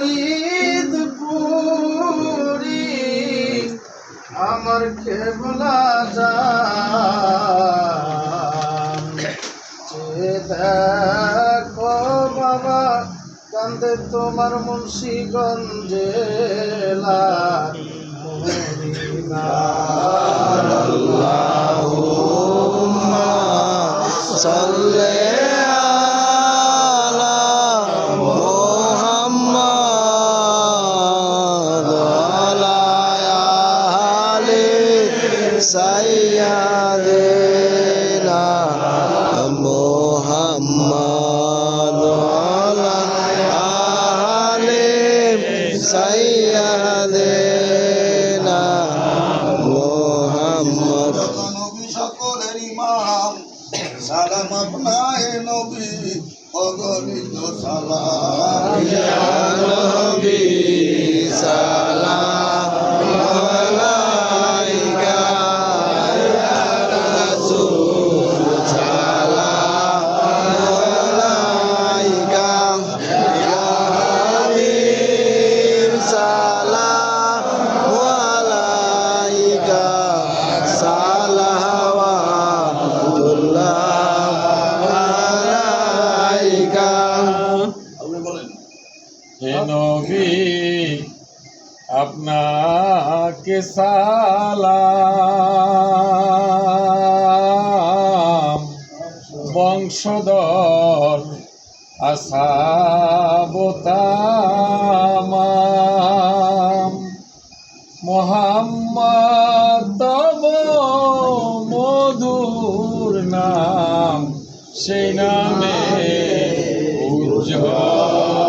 ফরিদপুরি আমার যায় যে দেখো বাবা কান্দে তোমার মুন্সিগঞ্জে সাল্লে সাইয়্যিদিনা মুহাম্মদ। সকলের ইমাম সালাম আপনায় নবী অগণিত সালাম। নবী সালাম। বংশধর আসাবতামাম মোহাম্মদ মধুর নাম সেই নামে উজ্জ্বল।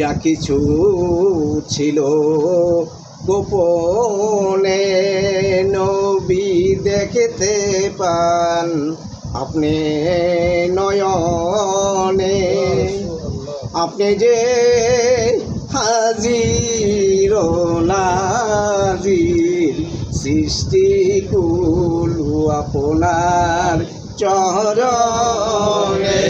যা কিছু ছিল গোপনে নবী দেখতে পান। আপনি নয়নে, আপনি যে হাজির নাজির, সৃষ্টি কুলু আপনার চরণে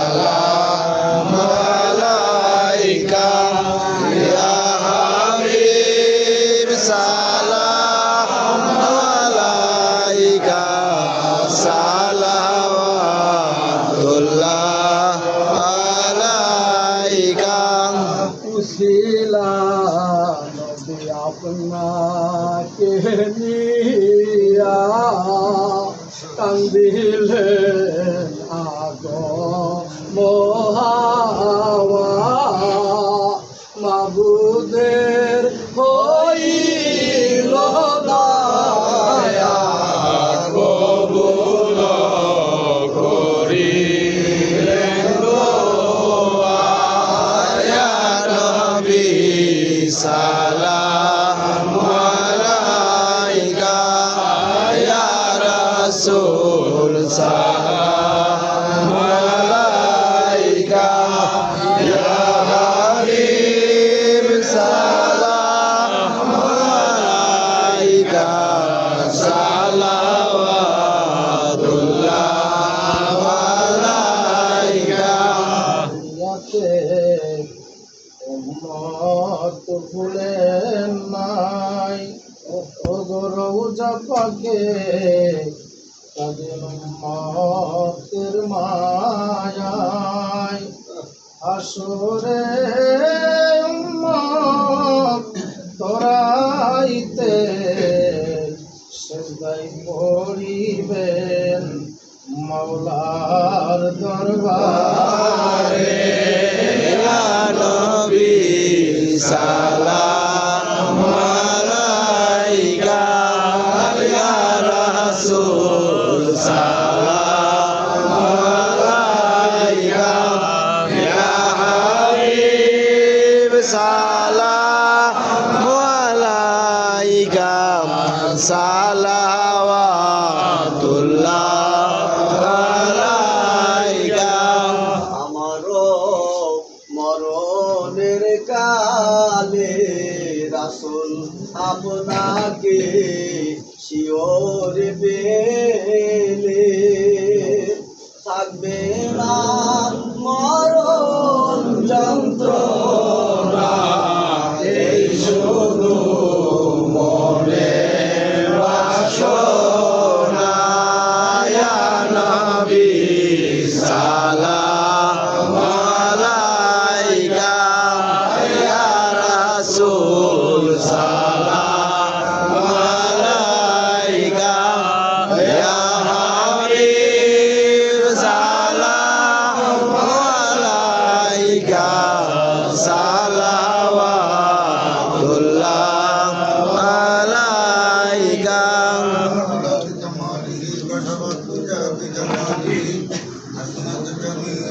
أحمد جميع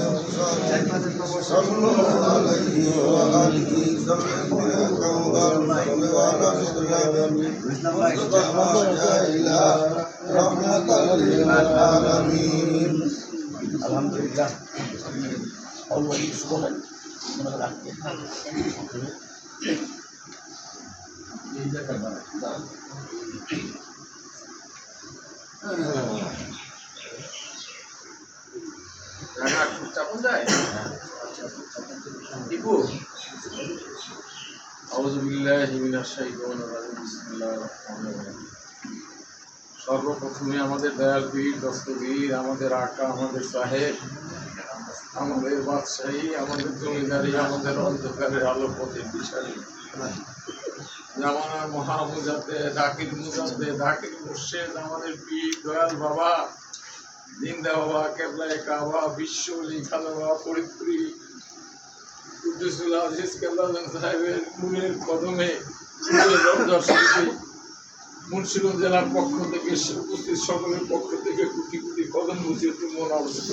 صلى عليه وآله سمعنا قول الحمد وعلى صدره إلى رحمة للعالمين الحمد لله أول أسبوع Thank you. সর্বপ্রথমে আমাদের দয়াল দস্তবীর আমাদের আকা, আমাদের সাহেব, আমাদের বাদশাহী, আমাদের জমিদারি, আমাদের অন্ধকারের আলোপথের বিচারী জামানার মহামুজাতে ডাকির মুজাতে ডাকির মুর্শেদ, আমাদের পীর, দয়াল বাবা জিন্দা বাবা কেবলায় কাবা বিশ্ব লিখালো বাবা ফরিদপুরি কুদ্দুসুল আজিজ কেবলাজন সাহেবের নূরের কদমে শরীফে মুন্সিগঞ্জ জেলার পক্ষ থেকে উপস্থিত সকলের পক্ষ থেকে কোটি কোটি কদম মুছে চুম্বন আবদ্ধ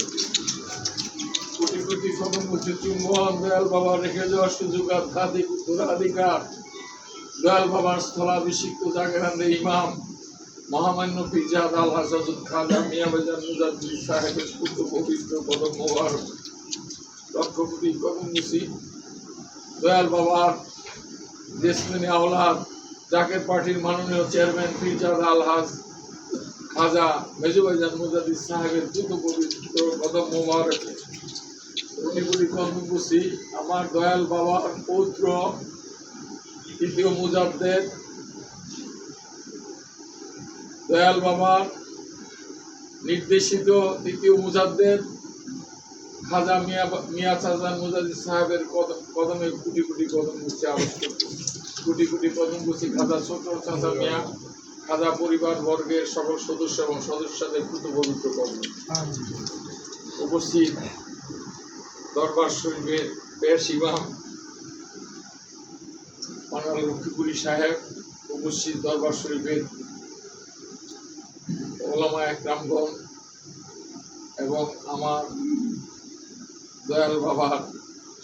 কোটি কোটি কদম মুছে চুম্বন দয়াল বাবা রেখে যাওয়ার সুযোগ আর উত্তরাধিকার দয়াল বাবার স্থলাভিষিক্ত জাগরান্দে ইমাম। মহামান্য পিজাদ আল হাসাজুদ খাজা মিয়া বাজার মুজাদ্দিদ সাহেবের পুত্র পবিত্র কদম মোবারক লক্ষ কোটি কদম দয়াল বাবার দেশমিনী আওলাদ, জাকের পার্টির মাননীয় চেয়ারম্যান ফিরজাদ আলহাজ খাজা মেজুবাইজান মুজাদ্দিদ সাহেবের পুত্র পবিত্র কদম মোবারক কোটি কদম আমার দয়াল বাবার পৌত্র তৃতীয় মুজাদ্দের দয়াল বাবার নির্দেশিত দ্বিতীয় মুজাদ্দের খাজা মিয়া মিয়া চাজান মুজাদ্দিদ সাহেবের কদম কোটি কোটি কদম গুছি আবশ্যক কোটি কোটি কদম গুছি খাজা ছোট চাচা মিয়া, খাজা পরিবার বর্গের সকল সদস্য এবং সদস্যদের দ্রুত পবিত্র কদম উপস্থিত দরবার শরীফের পেশ ইমাম মানাল লক্ষ্মীপুরী সাহেব, উপস্থিত দরবার শরীফের ওলামা একরামগণ এবং আমার দয়াল বাবার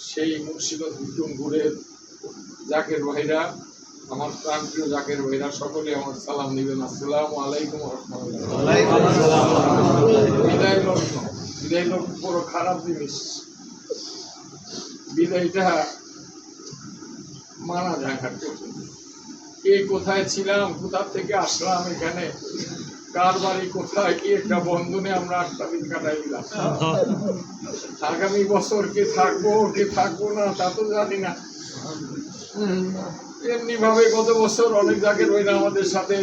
সেই মুন্সিগঞ্জ বিক্রমপুরের জাকের ভাইরা আমার প্রান্তীয় জাকের ভাইরা সকলে আমার সালাম দিবেন আসসালামু আলাইকুম বিদায় লগ্ন বিদায় লগ্ন বড় খারাপ জিনিস। বিদায়টা মানা যায় না কে কোথায় ছিলাম কোথা থেকে আসলাম এখানে? কার বাড়ি, কোথায়, কি একটা বন্ধনে আমরা আটটা দিন কাটাই দিলাম। আগামী বছর কে থাকব কে থাকব না, তা তো জানি না। এমনি ভাবে গত বছর অনেক জায়গায় রইল আমাদের সাথে।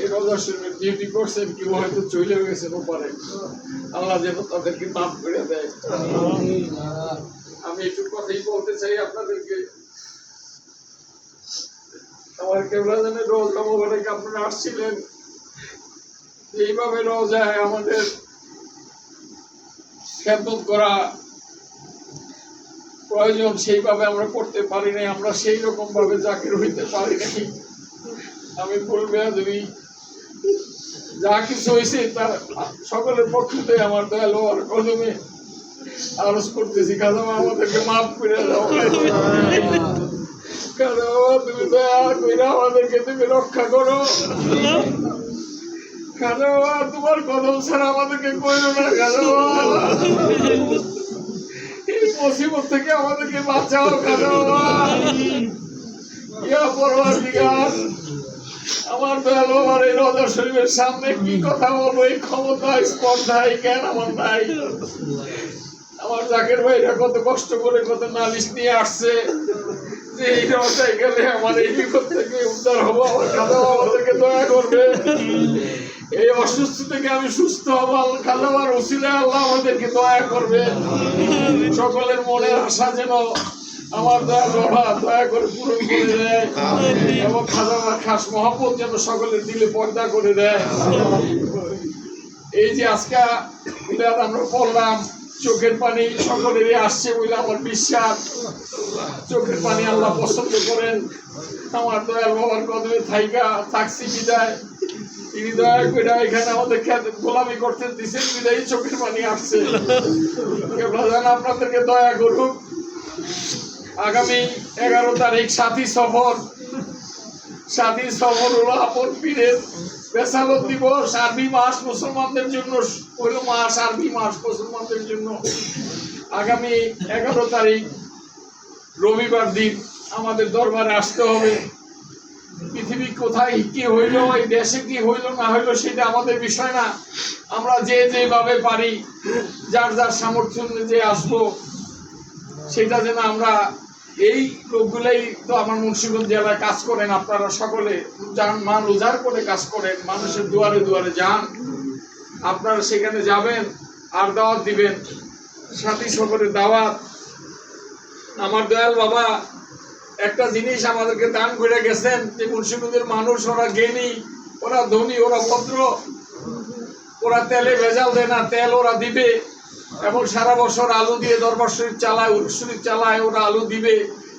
এই রোজা ডিউটি করছেন, কেউ হয়তো চলে গেছেন ওপারে। আল্লাহ যেন তাদেরকে মাফ করে দেয়। আমি একটু কথাই বলতে চাই আপনাদেরকে। আমার কেবলা জানে রোজা মোবারক আপনারা আসছিলেন। এইভাবে রোজায় আমাদের খেদমত করা প্রয়োজন, সেইভাবে আমরা করতে পারি নাই, আমরা সেই রকম ভাবে জাকির হইতে পারি নাই। আমি বলবে তুমি যা কিছু হয়েছে তার সকলের পক্ষতে আমার দয়ালু আর কদমে আরজ করতেছি। কাদম আমাদেরকে মাফ করে দাও। কাদম তুমি দয়া করে আমাদেরকে তুমি রক্ষা করো। কাদম তোমার কদম ছাড়া আমাদেরকে কইরো না কাদম এই মুসিবত থেকে আমাদেরকে বাঁচাও কাদম ইয়া পরওয়ারদিগার, আমার দয়ালু আমার এই রজা শরীফের সামনে কি কথা বলব? এই ক্ষমতা, স্পর্ধা, এই জ্ঞান আমার নাই। আমার জাকের ভাইরা কত কষ্ট করে, কত নালিশ নিয়ে আসছে যে এই রজায় গেলে আমার এই বিপদ থেকে উদ্ধার হব। আমার খাদা আমাদেরকে দয়া করবে। এই অসুস্থ থেকে আমি সুস্থ হব খাদা আমার আল্লাহ আমাদেরকে দয়া করবে সকলের মনের আশা যেন আমার দয়া বাবা দয়া করে পূরণ করে দেয় এবং খাজা খাস মহব্বত যেন সকলের দিলে পর্দা করে দেয়। এই যে আজকে মিলাদ আমরা পড়লাম চোখের পানি সকলেরই আসছে বলে আমার বিশ্বাস। চোখের পানি আল্লাহ পছন্দ করেন। আমার দয়াল বাবার কদমে থাইকা থাকছি বিদায়। তিনি দয়া করে এখানে গোলামি আসছে। আপনাদেরকে দয়া করুক। আগামী এগারো তারিখ সাথী সফর। সাথী সফর হলো আপন পীরের বেসালত দিবস, আরবি মাস মুসলমানদের জন্য হলো মাস, আরবি মাস মুসলমানদের জন্য। আগামী এগারো তারিখ রবিবার দিন আমাদের দরবারে আসতে হবে। পৃথিবী কোথায় কি হইল, এই দেশে কি হইল, না হইল, সেটা আমাদের বিষয় না। আমরা যে যেভাবে পারি, যার যার সামর্থ্য যে আসব, সেটা যেন আমরা এই লোকগুলাই তো আমার মুন্সিগঞ্জ জেলায় কাজ করেন, আপনারা সকলে যান, মান উজাড় করে কাজ করেন, মানুষের দুয়ারে দুয়ারে যান। আপনারা সেখানে যাবেন, আর দাওয়াত দিবেন। সাথী সকলের দাওয়াত। আমার দয়াল বাবা একটা জিনিস আমাদেরকে দান করে গেছেন যে মুন্সিগঞ্জের মানুষ, ওরা জ্ঞানী, ওরা ধনী, ওরা ভদ্র, ওরা তেলে ভেজাল দেয় না, তেল ওরা দিবে। এবং সারা বছর আলু দিয়ে দরবার চালায় শরীফ চালায়, ওরা আলু দিবে।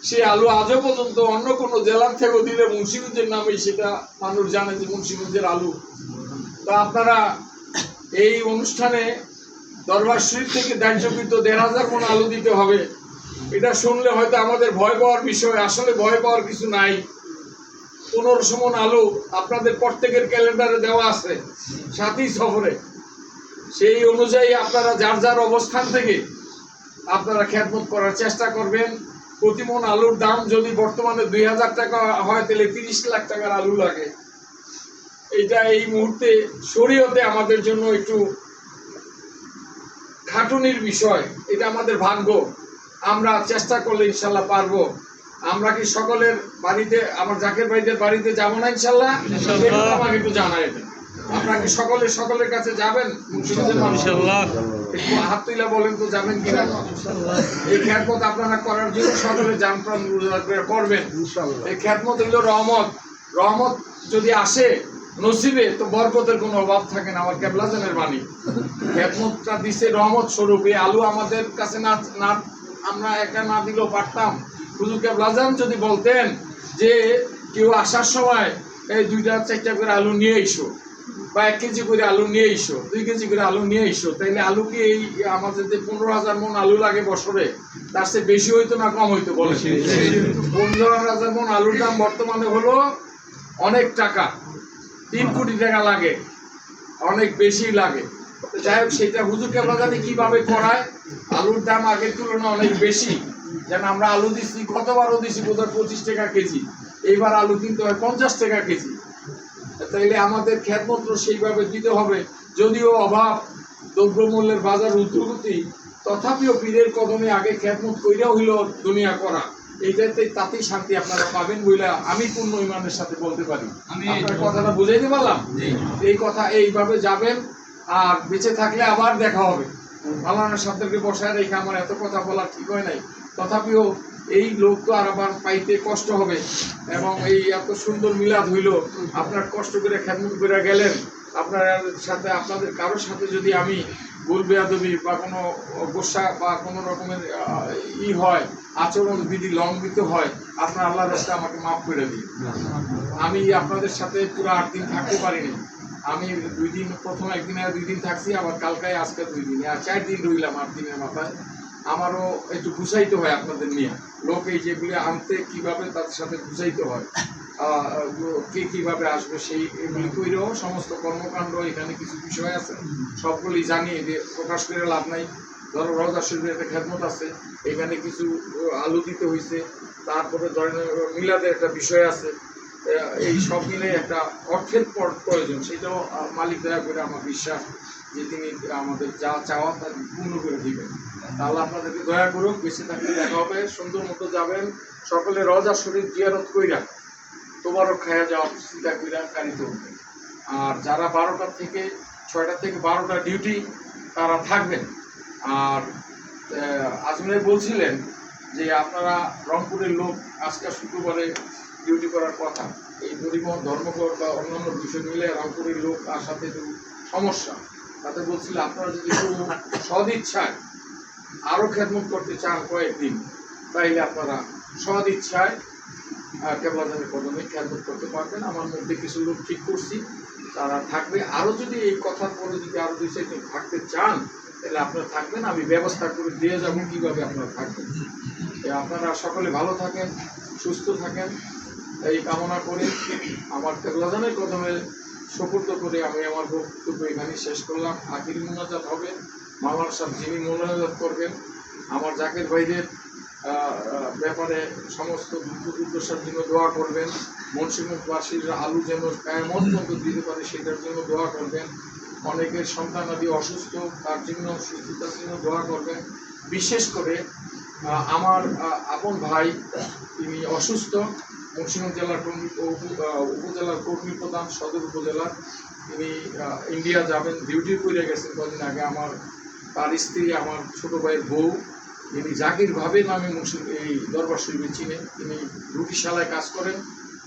সেই আলু আজও পর্যন্ত অন্য কোনো জেলার থেকেও দিলে মুন্সিগঞ্জের নামেই সেটা মানুষ জানে যে মুন্সিগঞ্জের আলু। তা আপনারা এই অনুষ্ঠানে দরবার থেকে ধার্যকৃত দেড় হাজার মন আলু দিতে হবে। এটা শুনলে হয়তো আমাদের ভয় পাওয়ার বিষয়, আসলে ভয় পাওয়ার কিছু নাই। পনেরোশো মন আলু আপনাদের প্রত্যেকের ক্যালেন্ডারে দেওয়া আছে সাথী সফরে। সেই অনুযায়ী আপনারা যার যার অবস্থান থেকে আপনারা খ্যাতমত করার চেষ্টা করবেন। প্রতিমন আলুর দাম যদি বর্তমানে দুই হাজার টাকা হয়, তাহলে তিরিশ লাখ টাকার আলু লাগে। এটা এই মুহূর্তে শরীয়তে আমাদের জন্য একটু খাটুনির বিষয়। এটা আমাদের ভাগ্য। আমরা চেষ্টা করলে ইনশাল্লাহ পারব। আমরা কি সকলের বাড়িতে আমার জাকের ভাইদের বাড়িতে যাব না ইনশাল্লাহ? আমাকে একটু জানাই আপনারা কি সকলে সকলের কাছে যাবেন? হাত তুলে বলেন তো যাবেন কিনা? এই খ্যাতমত আপনারা করার জন্য সকলে যান প্রাণ উজাড় করে করবেন এই খ্যাতমত হইল রহমত। রহমত যদি আসে নসিবে তো বরকতের কোনো অভাব থাকে না আমার কেবলাজনের বাণী। খ্যাতমতটা দিছে রহমত স্বরূপ। এই আলু আমাদের কাছে না না আমরা একা না দিলেও পারতাম। শুধু কেবলাজান যদি বলতেন যে কেউ আসার সময় এই দুইটা চারটা করে আলু নিয়ে এসো বা এক কেজি করে আলু নিয়ে এসো দুই কেজি করে আলু নিয়ে এসো তাইলে আলু কি এই আমাদের যে পনেরো হাজার মন আলু লাগে বছরে তার চেয়ে বেশি হইতো না কম হইতো বলে? পনেরো হাজার মন আলুর দাম বর্তমানে হলো অনেক টাকা। তিন কোটি টাকা লাগে অনেক বেশি লাগে। তো যাই হোক সেটা হুজুর কেবলা জানি কীভাবে করায়? আলুর দাম আগের তুলনায় অনেক বেশি। যেন আমরা আলু দিচ্ছি কতবারও দিচ্ছি বোধহয় পঁচিশ টাকা কেজি। এইবার আলু কিনতে হয় পঞ্চাশ টাকা কেজি। তাইলে আমাদের খ্যাতমত্র সেইভাবে দিতে হবে। যদিও অভাব দ্রব্যমূল্যের বাজার উদ্যোগতি তথাপিও পীরের কদমে আগে খ্যাতমত কইরা হইল দুনিয়া করা। এইটাতে তাতেই শান্তি আপনারা পাবেন বলে আমি পূর্ণ ইমানের সাথে বলতে পারি। আপনার কথাটা বুঝাইতে পারলাম? এই কথা এইভাবে যাবেন। আর বেঁচে থাকলে আবার দেখা হবে। মালানা সাহেবকে বসায় রেখে আমার এত কথা বলা ঠিক হয় নাই। তথাপিও এই লোক তো আর আবার পাইতে কষ্ট হবে এবং এই এত সুন্দর মিলাদ হইল। আপনার কষ্ট করে খেদমত করে গেলেন। আপনার সাথে, আপনাদের কারোর সাথে যদি আমি ভুল বেয়াদবি বা কোনো গোসা বা কোনো রকমের ই হয়, আচরণ বিধি লঙ্ঘিত হয়, আপনার আল্লাহর রাস্তা আমাকে মাফ করে দিন। আমি আপনাদের সাথে পুরো আট দিন থাকতে পারিনি। আমি দুই দিন, প্রথম একদিন আর দুই দিন থাকছি, আবার কালকায় আজকে দুই দিন। আর চার দিন রইলাম আট দিনের মাথায়। আমারও একটু বুঝাইতে হয় আপনাদের নিয়ে। লোক এই যেগুলি আনতে কীভাবে তাদের সাথে বুঝাইতে হয় কে কীভাবে আসবে, সেই এগুলি কইরেও সমস্ত কর্মকাণ্ড, এখানে কিছু বিষয় আছে, সবগুলি জানিয়ে দিয়ে প্রকাশ করে লাভ নাই। ধরো রোজা শরীরের একটা খেদমত আছে, এখানে কিছু আলু দিতে হয়েছে তারপরে ধরেন মিলাদের একটা বিষয় আছে এই সব মিলে একটা অর্থের পর- প্রয়োজন, সেটাও মালিক দয়া করে আমার বিশ্বাস যে তিনি আমাদের যা চাওয়া তা পূর্ণ করে দিবেন। তাহলে আপনাদেরকে দয়া করুক, বেঁচে থাকলে দেখা হবে, সুন্দর মতো যাবেন, সকলে রজা শরীর জিয়ারত কইরা, তোমারও খায়া যাওয়ার চিন্তা কইরা কারিত উঠবেন আর যারা বারোটা থেকে, ছয়টা থেকে বারোটা ডিউটি তারা থাকবেন। আর আজমির বলছিলেন যে আপনারা রংপুরের লোক আজকে শুক্রবারে ডিউটি করার কথা। এই পরিবহন ধর্মঘট বা অন্যান্য বিষয় মিলে রংপুরের লোক আসাতে একটু সমস্যা, তাতে বলছিল আপনারা যদি সদিচ্ছায় আরও খেদমত করতে চান কয়েকদিন, তাইলে আপনারা সদিচ্ছায় কেবলাদানের কদমে খেদমত করতে পারবেন। আমার মধ্যে কিছু লোক ঠিক করছি, তারা থাকবে। আরও যদি এই কথার পরে যদি আরও দুই চারজন থাকতে চান, তাহলে আপনারা থাকবেন। আমি ব্যবস্থা করে দিয়ে যাব কীভাবে আপনারা থাকবেন। তো আপনারা সকলে ভালো থাকেন, সুস্থ থাকেন। এই কামনা করে আমার কেবলাদানের কদমে সুপর্দ করে আমি আমার বক্তব্য এখানে শেষ করলাম। আখির মোনাজাত হবে। মামার সাহেব যিনি মোনাজাত করবেন, আমার জাকের ভাইদের ব্যাপারে সমস্ত দুঃখ দুর্দশার জন্য দোয়া করবেন। মুন্সিমুখবাসীর আলু যেন এমন মতো দিতে পারে, সেটার জন্য দোয়া করবেন। অনেকের সন্তান আদি অসুস্থ, তার জন্য সুস্থতার জন্য দোয়া করবেন। বিশেষ করে আমার আপন ভাই, তিনি অসুস্থ মুন্সিগঞ্জ জেলার উপজেলার কর্মী প্রধান সদর উপজেলার তিনি ইন্ডিয়া যাবেন ডিউটি করে গেছেন কদিন আগে। আমার তার স্ত্রী, আমার ছোট ভাইয়ের বউ তিনি জাকির ভাবে নামে মুন্সি এই দরবার শরীফে চিনে তিনি রুটিশালায় কাজ করেন।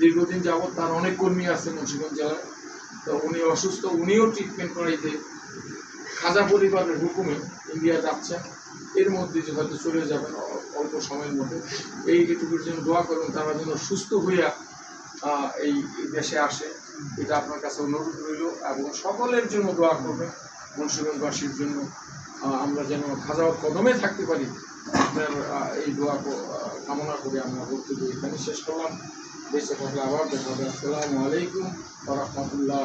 দীর্ঘদিন যাবৎ তার অনেক কর্মী আছে মুন্সিগঞ্জ জেলায়। তো উনি অসুস্থ, উনিও ট্রিটমেন্ট করাইতে খাজা পরিবারের হুকুমে ইন্ডিয়া যাচ্ছেন। এর মধ্যে যে হয়তো চলে যাবেন অল্প সময়ের মধ্যে, এই এটুকুর জন্য দোয়া করবেন, তারা যেন সুস্থ হইয়া এই দেশে আসে। এটা আপনার কাছে অনুরোধ রইল এবং সকলের জন্য দোয়া করবেন, মুন্সিগঞ্জবাসীর জন্য। আমরা যেন খাজা কদমে থাকতে পারি। আপনার এই দোয়া কামনা করে আমরা বক্তব্য এখানে শেষ করলাম। বেঁচে থাকলে আবার দেখা হবে। আসসালামু আলাইকুম রহমতুল্লাহ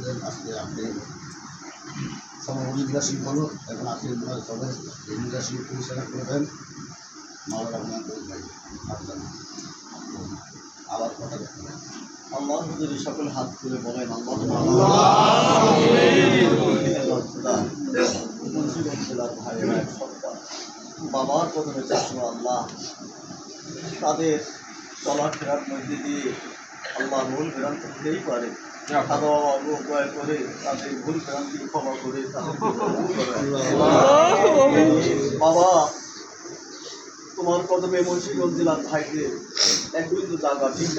করলেন আজকে আপনি সমাবলী শীত হলো এখন আপনি সবে ইন্দিরা শীত পরিচালনা করবেন মাওলানা করিম ভাই, আপনার আবার কথা দেখবেন আল্লাহ যদি সকল হাত তুলে বলেন বাবার প্রথমে চাচ্ছিল আল্লাহ তাদের চলাফেরার মধ্যে দিয়ে আল্লাহ ভুল ভ্রান্ত হতেই পারে। তারা অবজ্ঞায় করে তাদের ভুল ভ্রান্তি ক্ষমা করে। বাবা তোমার কদমে মুন্সিগঞ্জ জেলার ভাইদের এক বিন্দু জায়গা ঠিক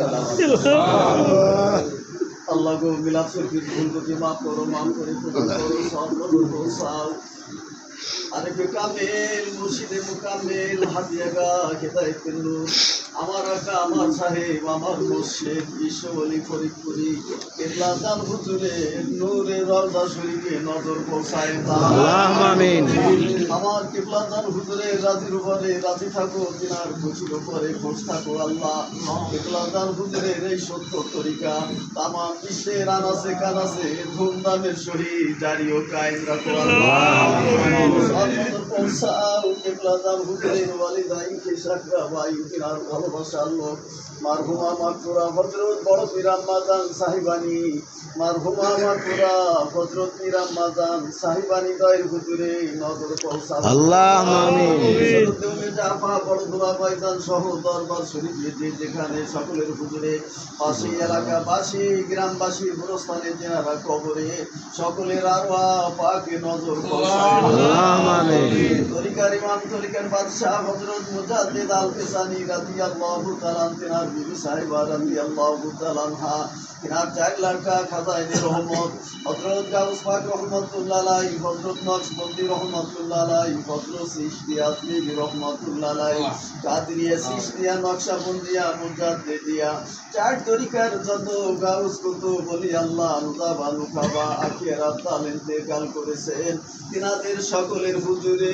আল্লাহ গো মিলাদ শরীফের ভুল গতি মাফ করো মাফ করে কবুল করো সব করো সাল আরেফে কামেল মুর্শিদে মুকামেল হাতিয়াগা, হেদায়েতের নূর আমার আকা আমার সাহেব আমার মুর্শিদ বিশ্ব বলি ফরিদপুরি। কেবলা দান হুজুরে নূরে রওজা শরীফে নজর পৌঁছায় আমার কেবলা দান হুজুরে রাজির উপরে রাজি থাকো তিনার খুশির উপরে খুশ থাকো আল্লাহ। কেবলা দান হুজুরের এই সত্য তরিকা তামা বিশ্বের আনাসে কানাসে ধুমধামের সহিত জারি ও কায়েম রাখো আল্লাহ। পৌঁছাও কেবলা দান হুজুরের ওয়ালিদাইনকে সাকরা ভাই তিনার হজরত বড় পিরাম মাদান সাহিবানী মারহুমা হজরত পিরাম মাদান সাহিবানী দয়ের হুজুরে নজর পৌঁছা আল্লাহ আমিন। জাফা বড় দোলা পয়দান সহ দরবার শরীফ যে যেখানে সকলের হুজুরে পাশি এলাকাবাসী গ্রামবাসী গুরস্থানে যারা কবরে সকলের আরোয়া পাকে নজর আমিন। তরিকার ইমাম তরিকার বাদশাহ হযরত মুজাদ্দিদ আল কিসানি রাদিয়াল্লাহু তাআলা তিনার বিবি সাহেবা রাদিয়াল্লাহু তাআলা আনহা তিনার চার খাজাইনে রহমত, হযরত গাউস পাক রহমাতুল্লাহ আলাইহি, হযরত নকশবন্দি রহমাতুল্লাহ আলাইহি কাদরিয়া চার তরিকার যত গাউস কুতুব বলি আল্লাহ নুদা বানু খাবা করেছেন, তিনাদের সকলের হুজুরে।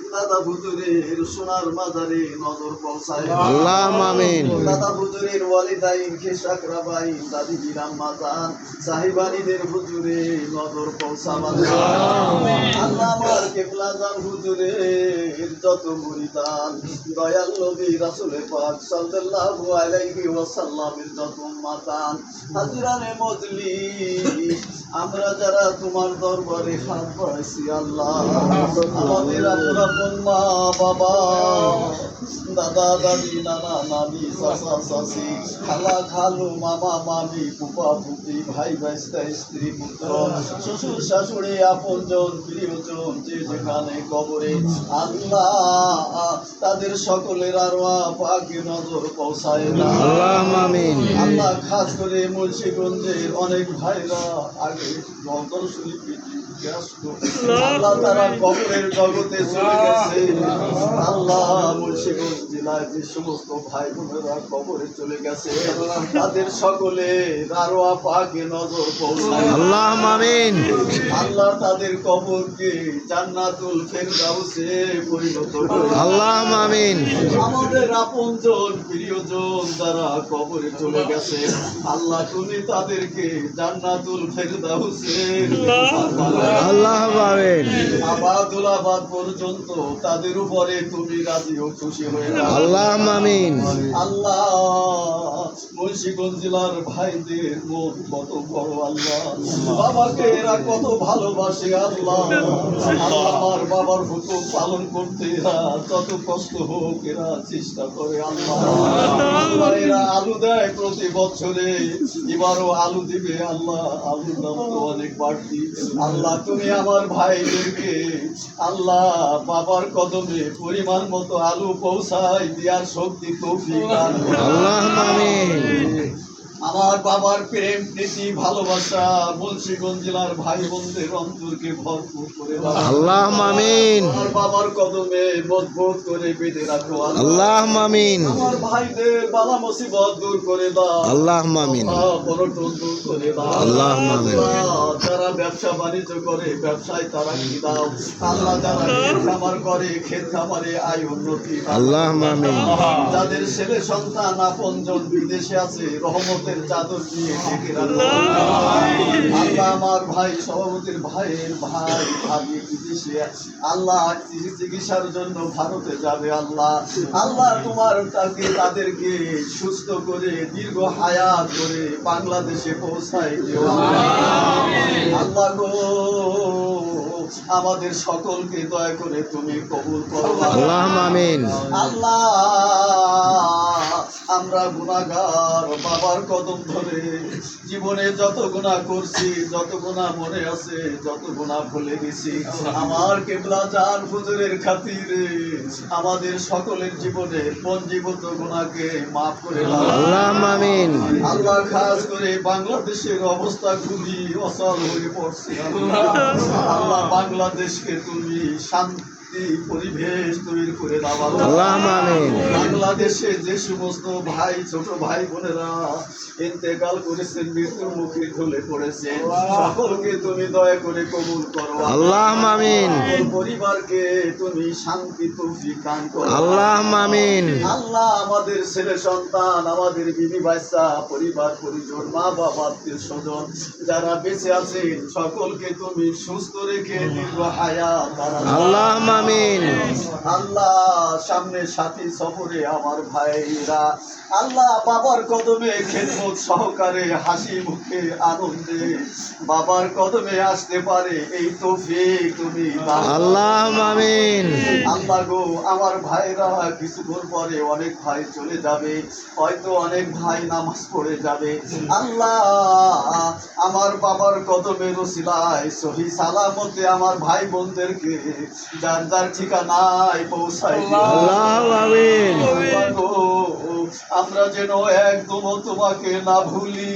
দাদা হুজুরের সোনার মাজারে নজর পৌঁছায়। আল্লাহ আমিন। দাদা হুজুরের ওয়ালিদাইন খেসাক রাবাইন দাদি বিরাম মাজান সাহিবানিদের হুজুরে নজর আল্লাহ আমার কেবলাজান হুজুরের যত মুরিদান দয়াল নবী রাসূলের পাক সাল্লাল্লাহু আলাইহি ওয়াসাল্লামের যত উম্মাতান হাজিরানে মজলিস আমরা যারা তোমার দরবারে হাত বাড়াইছি আল্লাহ আমাদের আপন মা বাবা। দাদা দাদি নানা নানি চাচা চাচি খালা খালু মামা মামি ফুপা ফুপি ভাই ভাইস্তা স্ত্রী পুত্র শ্বশুর শাশুড়ি আপনজন প্রিয়জন যে যেখানে কবরে আল্লাহ তাদের সকলের আরও পাকে নজর পৌঁছায় না। আল্লাহ আল্লাহ খাস করে মুন্সিগঞ্জের অনেক ভাইরা আগে গন্তর শরীফে আল্লাহ তারা কবরের জগতে চলে গেছে। আল্লাহ মুন্সিগঞ্জ জেলায় যে সমস্ত ভাই বোনেরা কবরে চলে গেছে তাদের সকলে পাকে নজর পৌঁছায়। আল্লাহ আমিন। আল্লাহ তাদের কবরকে জান্নাতুল ফেরদাউসে পরিণত আল্লাহ আমিন। আমাদের আপনজন প্রিয়জন যারা কবরে চলে গেছে আল্লাহ তুমি তাদেরকে জান্নাতুল ফেরদাউসের আল্লাহ। আবাদ পর্যন্ত তাদের উপরে তুমি রাজি ও খুশি হয়ে আল্লাহ আমিন। আল্লাহ মুন্সিগঞ্জ জেলার ভাইদের মন কত বড় আল্লাহ। বাবাকে এরা কত ভালোবাসে আল্লাহ। আল্লাহ আমার বাবার হুকুম পালন করতে এরা যত কষ্ট হোক এরা চেষ্টা করে আল্লাহ। আল্লাহ এরা আলু দেয় প্রতি বছরে। এবারও আলু দিবে আল্লাহ। আলুর দাম তো অনেক বাড়তি। আল্লাহ তুমি আমার ভাইদেরকে আল্লাহ বাবার কদমে পরিমাণ মতো আলু পৌঁছাই দেওয়ার শক্তি তৌফিক আল্লাহ আমার বাবার প্রেম প্রীতি ভালোবাসা মুন্সিগঞ্জ জেলার ভাই বোনদের অন্তরকে ভরপুর করে আল্লাহ আমিন। আমার বাবার কদমে মজবুত করে বেঁধে রাখো আল্লাহ। আমিন। আমার ভাইদের বালা মুসিবত দূর করে দাও। আল্লাহ আমিন। বড়টন দূর করে দাও। আল্লাহ। আল্লাহ, যারা ব্যবসা বাণিজ্য করে ব্যবসায় তারা কি দাও? আল্লাহ যারা খামার করে ক্ষেত খামারে আয় উন্নতি। আল্লাহ আমিন। যাদের ছেলে সন্তান আপনজন বিদেশে আছে চাদর রাখো। আল্লাহ আমার ভাই সভাপতির ভাইয়ের ভাই ভাবি বিদেশে আল্লাহ চিকিৎসার জন্য ভারতে যাবে আল্লাহ। আল্লাহ তোমার তাকে তাদেরকে সুস্থ করে দীর্ঘ হায়াত করে বাংলাদেশে পৌঁছায় আল্লাহ গো আমাদের সকলকে দয়া করে তুমি কবুল করো। আল্লাহ আমিন। আল্লাহ আমরা গুণাগার বাবার কদম ধরে জীবনে যত গুণা করছি যত গুণা মনে আছে যত গুণা ভুলে গেছি। আমার কেবলা চার হুজুরের খাতিরে আমাদের সকলের জীবনে পঞ্জীভূত গুণাকে মাফ করে আল্লাহ আমিন। আল্লাহ খাস করে বাংলাদেশের অবস্থা খুবই অচল হয়ে পড়ছে। আল্লাহ বাংলাদেশকে তুমি শান্তি পরিবেশ তৈরি করে দাও আল্লাহ। আল্লাহ বাংলাদেশে যে সমস্ত ভাই ছোট ভাই বোনেরা ইন্তেকাল করেছেন মৃত্যুর মুখে ঢলে পড়েছে সকলকে তুমি দয়া করে কবুল করো। আল্লাহ আমিন। পরিবারকে তুমি শান্তি তৌফিক দান করো। আল্লাহ আমিন। আল্লাহ আমাদের ছেলে সন্তান আমাদের বিবি বাচ্চা পরিবার পরিজন মা বাবা আত্মীয় স্বজন যারা বেঁচে আছেন সকলকে তুমি সুস্থ রেখে দীর্ঘ হায়াত করো। আল্লাহ আমিন। আল্লাহ সামনে সাথী সফরে আমার ভাইরা। আল্লাহ বাবার কদমে খেদমত সহকারে হাসি মুখে আনন্দে বাবার কদমে আসতে পারে এই তৌফিক তুমি আল্লাহ আমিন। আল্লাহ গো আমার ভাইরা কিছুক্ষণ পরে অনেক ভাই চলে যাবে হয়তো অনেক ভাই নামাজ পড়ে যাবে। আল্লাহ আমার বাবার কদমে রসিলায় সহি সালামতে আমার ভাই বোনদেরকে যার যার ঠিকানায় পৌঁছাই আমরা যেন একদম তোমাকে না ভুলি।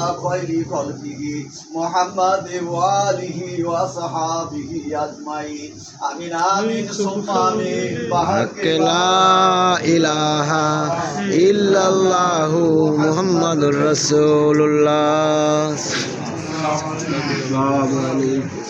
خير خلقه محمد وآله وصحابه أجمعين آمين آمين ثم آمين بحق لا إله إلا الله محمد رسول الله السلام عليكم